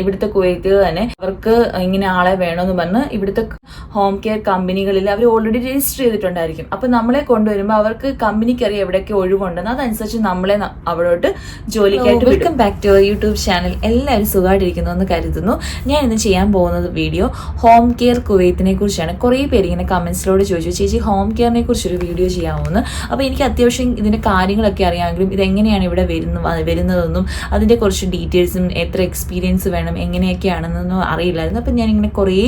ഇവിടുത്തെ കുവൈത്തിൽ തന്നെ അവർക്ക് ഇങ്ങനെ ആളെ വേണമെന്ന് പറഞ്ഞ് ഇവിടുത്തെ ഹോം കെയർ കമ്പനികളിൽ അവർ ഓൾറെഡി രജിസ്റ്റർ ചെയ്തിട്ടുണ്ടായിരിക്കും. അപ്പൊ നമ്മളെ കൊണ്ടുവരുമ്പോൾ അവർക്ക് കമ്പനിക്ക് അറിയാം എവിടെയൊക്കെ ഒഴിവുണ്ടെന്ന്. അതനുസരിച്ച് നമ്മളെ അവിടോട്ട് ജോലിക്കായിട്ട് welcome back to YouTube channel എല്ലാവരും സുഖമായിട്ടിരിക്കുന്നു എന്ന് കരുതുന്നു. ഞാൻ ഇന്ന് ചെയ്യാൻ പോകുന്നത് വീഡിയോ ഹോം കെയർ കുവൈത്തിനെ കുറിച്ചാണ്. കുറേ പേര് ഇങ്ങനെ കമന്റ്സിലൂടെ ചോദിച്ചു ചേച്ചി ഹോം കെയറിനെ കുറിച്ചൊരു വീഡിയോ ചെയ്യാമെന്ന് അപ്പോൾ എനിക്ക് അത്യാവശ്യം ഇതിന്റെ കാര്യങ്ങളൊക്കെ അറിയാമെങ്കിലും ഇതെങ്ങനെയാണ് ഇവിടെ വരുന്ന വരുന്നതെന്നും അതിന്റെ കുറച്ച് ഡീറ്റെയിൽസും എത്ര എക്സ്പീരിയൻസ് വേണം എങ്ങനെയൊക്കെയാണെന്നൊന്നും അറിയില്ലായിരുന്നു. അപ്പം ഞാനിങ്ങനെ കുറേ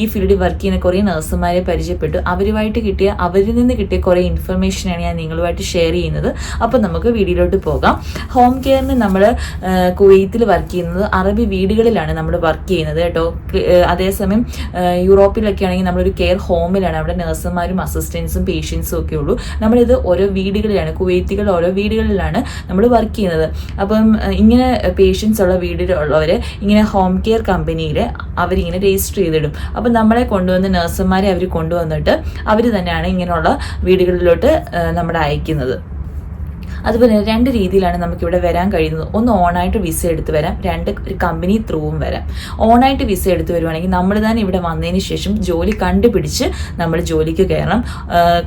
ഈ ഫീൽഡിൽ വർക്ക് ചെയ്യുന്ന കുറേ നഴ്സുമാരെ പരിചയപ്പെട്ടു. അവരുമായിട്ട് കിട്ടിയ അവരിൽ നിന്ന് കിട്ടിയ കുറേ ഇൻഫർമേഷനാണ് ഞാൻ നിങ്ങളുമായിട്ട് ഷെയർ ചെയ്യുന്നത്. അപ്പം നമുക്ക് വീഡിയോയിലോട്ട് പോകാം. ഹോം കെയറിന് നമ്മൾ കുവൈത്തിൽ വർക്ക് ചെയ്യുന്നത് അറബി വീടുകളിലാണ് നമ്മൾ വർക്ക് ചെയ്യുന്നത് കേട്ടോ. അതേസമയം യൂറോപ്പിലൊക്കെ ആണെങ്കിൽ നമ്മളൊരു കെയർ ഹോമിലാണ് അവിടെ നഴ്സുമാരും അസിസ്റ്റൻസും പേഷ്യൻസും ഒക്കെ ഉള്ളൂ. നമ്മളിത് ഓരോ വീടുകളിലാണ് കുവൈത്തികൾ ഓരോ വീടുകളിലാണ് നമ്മൾ വർക്ക് ചെയ്യുന്നത്. അപ്പം ഇങ്ങനെ പേഷ്യൻസ് ഉള്ള വീടുകളുള്ളവർ ഇങ്ങനെ ഹോം കെയർ കമ്പനിയിൽ അവരിങ്ങനെ രജിസ്റ്റർ ചെയ്തിടും. അപ്പം നമ്മളെ കൊണ്ടുവന്ന് നഴ്സുമാരെ അവർ കൊണ്ടുവന്നിട്ട് അവർ തന്നെയാണ് ഇങ്ങനെയുള്ള വീടുകളിലോട്ട് നമ്മുടെ അയക്കുന്നത്. അതുപോലെ രണ്ട് രീതിയിലാണ് നമുക്ക് ഇവിടെ വരാൻ കഴിയുന്നത്. ഒന്ന് ഓണായിട്ട് വിസ എടുത്ത് വരാം. രണ്ട് ഒരു കമ്പനി ത്രൂവും വരാം. ഓണായിട്ട് വിസ എടുത്ത് വരുവാണെങ്കിൽ നമ്മൾ തന്നെ ഇവിടെ വന്നതിന് ശേഷം ജോലി കണ്ടുപിടിച്ച് നമ്മൾ ജോലിക്ക് കയറണം.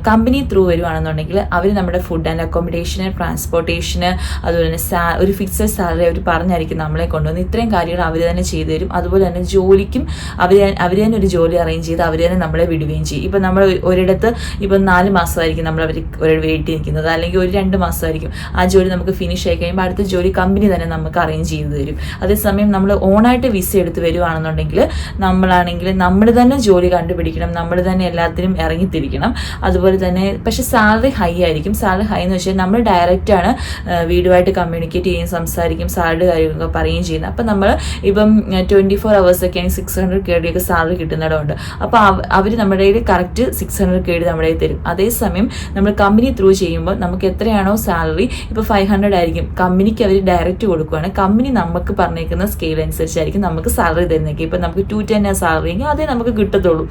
കമ്പനി ത്രൂ വരുവാണെന്നുണ്ടെങ്കിൽ അവർ നമ്മുടെ ഫുഡ് ആൻഡ് അക്കോമഡേഷന് ട്രാൻസ്പോർട്ടേഷന് അതുപോലെ തന്നെ സാ ഒരു ഫിക്സഡ് സാലറി അവർ പറഞ്ഞായിരിക്കും നമ്മളെ കൊണ്ടുവന്ന്. ഇത്രയും കാര്യങ്ങൾ അവർ തന്നെ ചെയ്തു തരും. അതുപോലെ തന്നെ ജോലിക്കും അവർ അവർ തന്നെ ഒരു ജോലി അറേഞ്ച് ചെയ്ത് അവർ തന്നെ നമ്മളെ വിടുകയും ചെയ്യും. ഇപ്പം നമ്മൾ ഒരിടത്ത് ഇപ്പം നാല് മാസമായിരിക്കും നമ്മൾ അവർ വീട്ടിൽ നിൽക്കുന്നത് അല്ലെങ്കിൽ ഒരു രണ്ട് മാസമായിരിക്കും ആ ജോലി നമുക്ക് ഫിനിഷ് ആയി കഴിയുമ്പോൾ അടുത്ത ജോലി കമ്പനി തന്നെ നമുക്ക് അറേഞ്ച് ചെയ്ത് തരും. അതേസമയം നമ്മൾ ഓണായിട്ട് വിസ എടുത്ത് വരുവാണെന്നുണ്ടെങ്കിൽ നമ്മളാണെങ്കിൽ നമ്മൾ തന്നെ ജോലി കണ്ടുപിടിക്കണം. നമ്മൾ തന്നെ എല്ലാത്തിനും ഇറങ്ങിത്തിരിക്കണം. അതുപോലെ തന്നെ പക്ഷെ സാലറി ഹൈ ആയിരിക്കും. സാലറി ഹൈ എന്ന് വെച്ചാൽ നമ്മൾ ഡയറക്റ്റ് ആണ് ആ, വീടുമായിട്ട് കമ്മ്യൂണിക്കേറ്റ് ചെയ്യും സംസാരിക്കും സാലറി കാര്യങ്ങളൊക്കെ പറയുകയും ചെയ്യുന്നത്. അപ്പം നമ്മൾ ഇപ്പം ട്വന്റി ഫോർ അവേഴ്സ് ഒക്കെ ആണെങ്കിൽ സിക്സ് ഹൺഡ്രഡ് കേടിയൊക്കെ സാലറി കിട്ടുന്നിടമുണ്ട്. അപ്പോൾ അവർ നമ്മുടെ കറക്റ്റ് സിക്സ് ഹൺഡ്രഡ് കേടി നമ്മുടെ തരും. അതേസമയം നമ്മൾ കമ്പനി ത്രൂ ചെയ്യുമ്പോൾ നമുക്ക് എത്രയാണോ സാലറി ഇപ്പോൾ ഫൈവ് ഹൺഡ്രഡ് ആയിരിക്കും. കമ്പനിക്ക് അവർ ഡയറക്റ്റ് കൊടുക്കുകയാണ് കമ്പനി നമുക്ക് പറഞ്ഞേക്കുന്ന സ്കെയിൽ അനുസരിച്ചായിരിക്കും നമുക്ക് സാലറി തരുന്നേക്ക് ഇപ്പം നമുക്ക് ടു ടെൻ ആ സാലറി എങ്കിൽ അതേ നമുക്ക് കിട്ടത്തുള്ളൂ.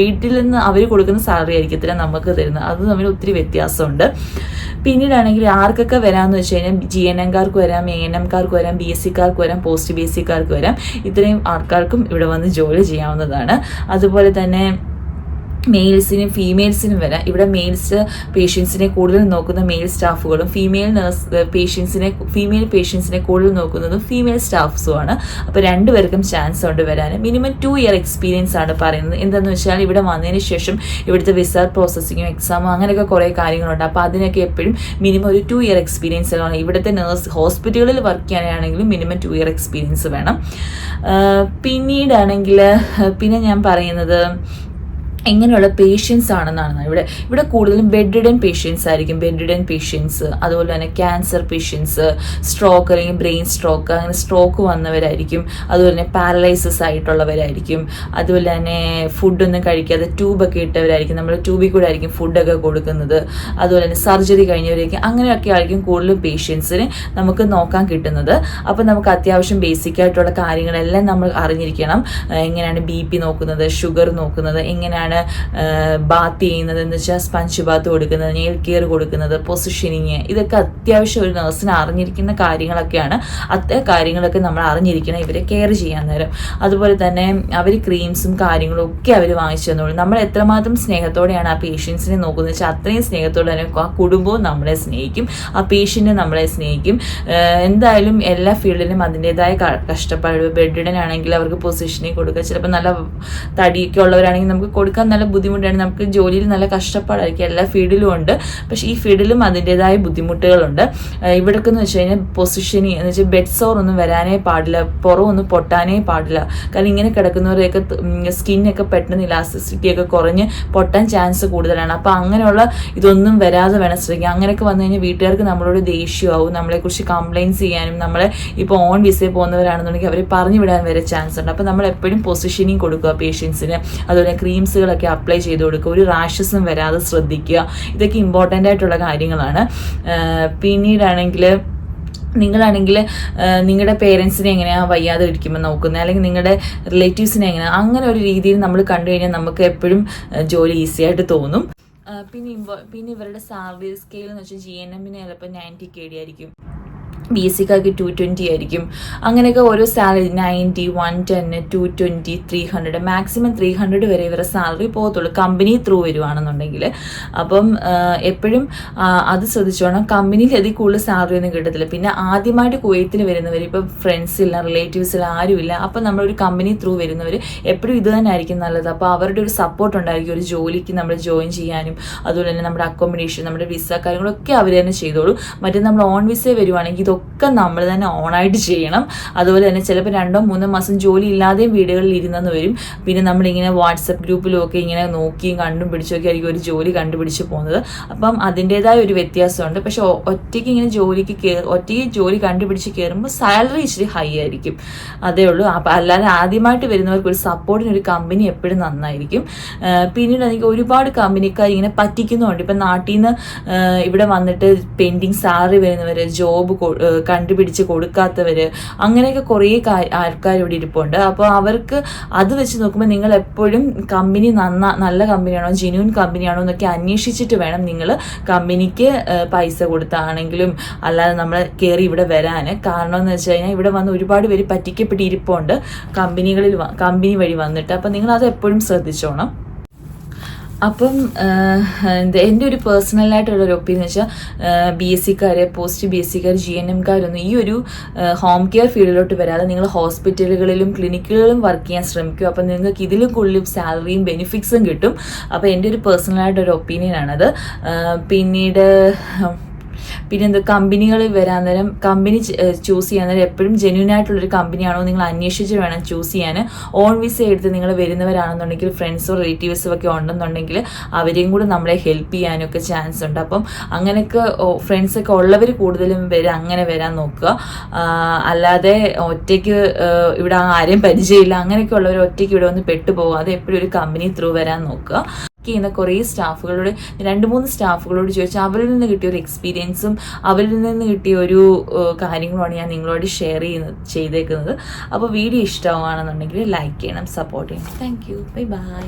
വീട്ടിൽ നിന്ന് അവർ കൊടുക്കുന്ന സാലറി ആയിരിക്കത്തില്ല നമുക്ക് തരുന്നത്. അത് തമ്മിൽ ഒത്തിരി വ്യത്യാസമുണ്ട്. പിന്നീടാണെങ്കിൽ ആർക്കൊക്കെ വരാമെന്ന് വെച്ച് കഴിഞ്ഞാൽ ജി എൻ എംകാർക്ക് വരാം എ എൻ എംകാർക്ക് വരാം ബി എസ് സിക്കാർക്ക് വരാം പോസ്റ്റ് ബി എസ് സിക്കാർക്ക് വരാം. ഇത്രയും ആൾക്കാർക്കും ഇവിടെ വന്ന് ജോലി ചെയ്യാവുന്നതാണ്. അതുപോലെ തന്നെ മെയിൽസിനും ഫീമെയിൽസിനും വരെ ഇവിടെ മെയിൽസ് പേഷ്യൻസിനെ കൂടുതൽ നോക്കുന്ന മെയിൽ സ്റ്റാഫുകളും ഫീമെയിൽ നഴ്സ് പേഷ്യൻസിനെ ഫീമെയിൽ പേഷ്യൻസിനെ കൂടുതൽ നോക്കുന്നതും ഫീമെയിൽ സ്റ്റാഫ്സുമാണ് അപ്പോൾ രണ്ടുപേർക്കും ചാൻസ് ഉണ്ട് വരാൻ മിനിമം ടു ഇയർ എക്സ്പീരിയൻസ് ആണ് പറയുന്നത്. എന്താണെന്ന് വെച്ചാൽ ഇവിടെ വന്നതിന് ശേഷം ഇവിടുത്തെ വിസ പ്രോസസ്സിങ്ങും എക്സാമും അങ്ങനെയൊക്കെ കുറേ കാര്യങ്ങളുണ്ട്. അപ്പോൾ അതിനൊക്കെ എപ്പോഴും മിനിമം ഒരു ടു ഇയർ എക്സ്പീരിയൻസ് ആണ്. ഇവിടുത്തെ നഴ്സ് ഹോസ്പിറ്റലുകളിൽ വർക്ക് ചെയ്യാനാണെങ്കിലും മിനിമം ടു ഇയർ എക്സ്പീരിയൻസ് വേണം. പിന്നീടാണെങ്കിൽ പിന്നെ ഞാൻ പറയുന്നത് എങ്ങനെയുള്ള പേഷ്യൻസ് ആണെന്നാണ്. ഇവിടെ ഇവിടെ കൂടുതലും ബെഡ്രിഡൻ പേഷ്യൻസ് ആയിരിക്കും. ബെഡ്രിഡൻ പേഷ്യൻസ് അതുപോലെ തന്നെ ക്യാൻസർ പേഷ്യൻസ് സ്ട്രോക്ക് അല്ലെങ്കിൽ ബ്രെയിൻ സ്ട്രോക്ക് അങ്ങനെ സ്ട്രോക്ക് വന്നവരായിരിക്കും. അതുപോലെ തന്നെ പാരലൈസസ് ആയിട്ടുള്ളവരായിരിക്കും. അതുപോലെ തന്നെ ഫുഡൊന്നും കഴിക്കാതെ ട്യൂബൊക്കെ ഇട്ടവരായിരിക്കും. നമ്മൾ ട്യൂബിൽ കൂടെ ആയിരിക്കും ഫുഡൊക്കെ കൊടുക്കുന്നത്. അതുപോലെ തന്നെ സർജറി കഴിഞ്ഞവരായിരിക്കും അങ്ങനെയൊക്കെ ആയിരിക്കും കൂടുതലും പേഷ്യൻസിന് നമുക്ക് നോക്കാൻ കിട്ടുന്നത്. അപ്പോൾ നമുക്ക് അത്യാവശ്യം ബേസിക് ആയിട്ടുള്ള കാര്യങ്ങളെല്ലാം നമ്മൾ അറിഞ്ഞിരിക്കണം. എങ്ങനെയാണ് ബി പി നോക്കുന്നത് ഷുഗർ നോക്കുന്നത് എങ്ങനെയാണ് ബാത്ത് ചെയ്യുന്നത് എന്ന് വെച്ചാൽ സ്പഞ്ച് ബാത്ത് കൊടുക്കുന്നത് നെയിൽ കെയർ കൊടുക്കുന്നത് പൊസിഷനിങ് ഇതൊക്കെ അത്യാവശ്യം ഒരു നഴ്സിന് അറിഞ്ഞിരിക്കുന്ന കാര്യങ്ങളൊക്കെയാണ്. അത്തരം കാര്യങ്ങളൊക്കെ നമ്മൾ അറിഞ്ഞിരിക്കണം ഇവരെ കെയർ ചെയ്യാൻ നേരം. അതുപോലെ തന്നെ അവർ ക്രീംസും കാര്യങ്ങളും ഒക്കെ അവർ വാങ്ങിച്ചു തന്നോളൂ. നമ്മൾ എത്രമാത്രം സ്നേഹത്തോടെയാണ് ആ പേഷ്യൻസിനെ നോക്കുന്നത് വെച്ചാൽ അത്രയും സ്നേഹത്തോടെ തന്നെ ആ കുടുംബവും നമ്മളെ സ്നേഹിക്കും. ആ പേഷ്യന്റ് നമ്മളെ സ്നേഹിക്കും. എന്തായാലും എല്ലാ ഫീൽഡിലും അതിന്റെതായ കഷ്ടപ്പാട് ബെഡിഡൻ ആണെങ്കിൽ അവർക്ക് പൊസിഷനിങ് കൊടുക്കുക. ചിലപ്പോൾ നല്ല തടിയൊക്കെ ഉള്ളവരാണെങ്കിൽ നമുക്ക് കൊടുക്കാൻ നല്ല ബുദ്ധിമുട്ടാണ്. നമുക്ക് ജോലിയിൽ നല്ല കഷ്ടപ്പാടായിരിക്കും. എല്ലാ ഫീൽഡിലും ഉണ്ട്. പക്ഷേ ഈ ഫീൽഡിലും അതിന്റെതായ ബുദ്ധിമുട്ടുകളുണ്ട്. ഇവിടൊക്കെ എന്ന് വെച്ച് കഴിഞ്ഞാൽ പൊസിഷനിങ് എന്ന് വെച്ചാൽ ബെഡ് സോർ ഒന്നും വരാനേ പാടില്ല. പുറമൊന്നും പൊട്ടാനേ പാടില്ല. കാരണം ഇങ്ങനെ കിടക്കുന്നവരെയൊക്കെ സ്കിന്നൊക്കെ പെട്ടെന്ന് ഇലാസ്റ്റിസിറ്റി ഒക്കെ കുറഞ്ഞ് പൊട്ടാൻ ചാൻസ് കൂടുതലാണ്. അപ്പോൾ അങ്ങനെയുള്ള ഇതൊന്നും വരാതെ വേണം ശ്രമിക്കുക അങ്ങനെയൊക്കെ വന്നു കഴിഞ്ഞാൽ വീട്ടുകാർക്ക് നമ്മളോട് ദേഷ്യമാവും. നമ്മളെക്കുറിച്ച് കംപ്ലയിൻസ് ചെയ്യാനും നമ്മളെ ഇപ്പോൾ ഓൺ വിസയിൽ പോകുന്നവരാണെന്നുണ്ടെങ്കിൽ അവരെ പറഞ്ഞു വിടാൻ വരെ ചാൻസ് ഉണ്ട്. അപ്പോൾ നമ്മൾ എപ്പോഴും പൊസിഷനിങ് കൊടുക്കുക പേഷ്യൻസിന് അതുപോലെ ക്രീംസുകളൊക്കെ അപ്ലൈ ചെയ്ത് കൊടുക്കുക. ഒരു റാഷസും വരാതെ ശ്രദ്ധിക്കുക. ഇതൊക്കെ ഇമ്പോർട്ടന്റ് ആയിട്ടുള്ള കാര്യങ്ങളാണ്. പിന്നീടാണെങ്കിൽ നിങ്ങളാണെങ്കിൽ നിങ്ങളുടെ പേരൻസിനെ എങ്ങനെയാണ് വയ്യാതെ ഇരിക്കുമ്പോൾ നോക്കുന്നത് അല്ലെങ്കിൽ നിങ്ങളുടെ റിലേറ്റീവ്സിനെ എങ്ങനെയാണ് അങ്ങനെ ഒരു രീതിയിൽ നമ്മൾ കണ്ടു കഴിഞ്ഞാൽ നമുക്ക് എപ്പോഴും ജോലി ഈസി ആയിട്ട് തോന്നും. പിന്നെ പിന്നെ ഇവരുടെ സാലറി സ്കെയിൽ എന്ന് വെച്ചാൽ ജി എൻ എമ്മിന് ചിലപ്പോൾ നയന്റി കെ ഡി ആയിരിക്കും. ബി എസ് സിക്കാർക്ക് ടു ട്വന്റി ആയിരിക്കും. അങ്ങനെയൊക്കെ ഓരോ salary ninety one ten two twenty three hundred maximum three hundred വരെ ഇവരുടെ സാലറി പോകത്തുള്ളൂ. കമ്പനി ത്രൂ വരുവാണെന്നുണ്ടെങ്കിൽ അപ്പം എപ്പോഴും അത് ശ്രദ്ധിച്ചോണം. കമ്പനിയിൽ അതിൽ കൂടുതൽ സാലറി ഒന്നും കിട്ടത്തില്ല. പിന്നെ ആദ്യമായിട്ട് കുവൈത്തിൽ വരുന്നവർ ഇപ്പം ഫ്രണ്ട്സ് ഇല്ല ആരുമില്ല അപ്പം നമ്മളൊരു കമ്പനി ത്രൂ വരുന്നവർ എപ്പോഴും ഇത് തന്നെ ആയിരിക്കും നല്ലത്. അപ്പോൾ അവരുടെ ഒരു സപ്പോർട്ട് ഉണ്ടായിരിക്കും. ഒരു ജോലിക്ക് നമ്മൾ ജോയിൻ ചെയ്യാനും അതുപോലെ തന്നെ നമ്മുടെ അക്കോമഡേഷൻ നമ്മുടെ വിസ കാര്യങ്ങളൊക്കെ അവർ തന്നെ ചെയ്തോളൂ. മറ്റേ നമ്മൾ ഓൺ വിസ വരുവാണെങ്കിൽ ഇതൊക്കെ നമ്മൾ തന്നെ ഓണായിട്ട് ചെയ്യണം. അതുപോലെ തന്നെ ചിലപ്പോൾ രണ്ടോ മൂന്നോ മാസം ജോലി ഇല്ലാതെയും വീടുകളിൽ ഇരുന്നെന്ന് വരും. പിന്നെ നമ്മളിങ്ങനെ വാട്സപ്പ് ഗ്രൂപ്പിലും ഒക്കെ ഇങ്ങനെ നോക്കിയും കണ്ടും പിടിച്ചൊക്കെ ആയിരിക്കും ഒരു ജോലി കണ്ടുപിടിച്ച് പോകുന്നത്. അപ്പം അതിന്റെതായ ഒരു വ്യത്യാസമുണ്ട്. പക്ഷെ ഒറ്റയ്ക്ക് ഇങ്ങനെ ജോലിക്ക് ഒറ്റയ്ക്ക് ജോലി കണ്ടുപിടിച്ച് കയറുമ്പോൾ സാലറി ഇച്ചിരി ഹൈ ആയിരിക്കും. അതേ ഉള്ളൂ. അപ്പം അല്ലാതെ ആദ്യമായിട്ട് വരുന്നവർക്ക് ഒരു സപ്പോർട്ടിന് ഒരു കമ്പനി എപ്പോഴും നന്നായിരിക്കും. പിന്നീട് എനിക്ക് ഒരുപാട് കമ്പനിക്കാർ ഇങ്ങനെ പറ്റിക്കുന്നുണ്ട്. ഇപ്പം നാട്ടിൽ നിന്ന് ഇവിടെ വന്നിട്ട് പെൻഡിങ് സാലറി വരുന്നവർ ജോബ് കണ്ടുപിടിച്ച് കൊടുക്കാത്തവർ അങ്ങനെയൊക്കെ കുറേ ആൾക്കാർ ഇവിടെ ഇരിപ്പുണ്ട്. അപ്പോൾ അവർക്ക് അത് വെച്ച് നോക്കുമ്പോൾ നിങ്ങൾ എപ്പോഴും കമ്പനി നന്ന നല്ല കമ്പനിയാണോ ജെന്യൂൻ കമ്പനിയാണോ എന്നൊക്കെ അന്വേഷിച്ചിട്ട് വേണം നിങ്ങൾ കമ്പനിക്ക് പൈസ കൊടുത്താണെങ്കിലും അല്ലാതെ നമ്മൾ കയറി ഇവിടെ വരാൻ കാരണം എന്ന് വെച്ച് കഴിഞ്ഞാൽ ഇവിടെ വന്ന് ഒരുപാട് പേര് പറ്റിക്കപ്പെട്ടിരിപ്പുണ്ട് കമ്പനികളിൽ കമ്പനി വഴി വന്നിട്ട്. അപ്പോൾ നിങ്ങൾ അത് എപ്പോഴും ശ്രദ്ധിച്ചോണം. അപ്പം എന്റെ ഒരു പേഴ്സണലായിട്ടുള്ള ഒരു ഒപ്പീനിയൻ വെച്ചാൽ ബി എസ് സിക്കാർ പോസ്റ്റ് ബി എസ് സിക്കാർ ജി എൻ എംകാരൊന്നും ഈ ഒരു ഹോം കെയർ ഫീൽഡിലോട്ട് വരാതെ നിങ്ങൾ ഹോസ്പിറ്റലുകളിലും ക്ലിനിക്കുകളിലും വർക്ക് ചെയ്യാൻ ശ്രമിക്കും അപ്പം നിങ്ങൾക്ക് ഇതിലും കൂടുതലും സാലറിയും ബെനിഫിറ്റ്സും കിട്ടും. അപ്പോൾ എന്റെ ഒരു പേഴ്സണലായിട്ടൊരു ആഹ്, പിന്നീട് പിന്നെ എന്ത് കമ്പനികളിൽ വരാൻ നേരം കമ്പനി ചൂസ് ചെയ്യാൻ നേരം എപ്പോഴും ജെന്യൂൻ ആയിട്ടുള്ളൊരു കമ്പനിയാണോ നിങ്ങൾ അന്വേഷിച്ച് വേണം ചൂസ് ചെയ്യാൻ. ഓൺ വിസ എടുത്ത് നിങ്ങൾ വരുന്നവരാണെന്നുണ്ടെങ്കിൽ ഫ്രണ്ട്സോ റിലേറ്റീവ്സോ ഒക്കെ ഉണ്ടെന്നുണ്ടെങ്കിൽ അവരെയും കൂടെ നമ്മളെ ഹെൽപ്പ് ചെയ്യാനൊക്കെ ചാൻസ് ഉണ്ട്. അപ്പം അങ്ങനെയൊക്കെ ഫ്രണ്ട്സൊക്കെ ഉള്ളവർ കൂടുതലും വരാൻ അങ്ങനെ വരാൻ നോക്കുക. അല്ലാതെ ഒറ്റയ്ക്ക് ഇവിടെ ആരെയും പരിചയമില്ല. അങ്ങനെയൊക്കെ ഉള്ളവർ ഒറ്റയ്ക്ക് ഇവിടെ വന്ന് പെട്ടുപോകാതെ എപ്പോഴും ഒരു കമ്പനി ത്രൂ വരാൻ നോക്കുക. ചെയ്യുന്ന കുറേ സ്റ്റാഫുകളോട് രണ്ട് മൂന്ന് സ്റ്റാഫുകളോട് ചോദിച്ചാൽ അവരിൽ നിന്ന് കിട്ടിയ ഒരു എക്സ്പീരിയൻസും അവരിൽ നിന്ന് കിട്ടിയ ഒരു കാര്യങ്ങളുമാണ് ഞാൻ നിങ്ങളോട് ഷെയർ ചെയ്യുന്നത് ചെയ്തേക്കുന്നത്. അപ്പോൾ വീഡിയോ ഇഷ്ടമാണെന്നുണ്ടെങ്കിൽ ലൈക്ക് ചെയ്യണം സപ്പോർട്ട് ചെയ്യണം. Thank you bye bye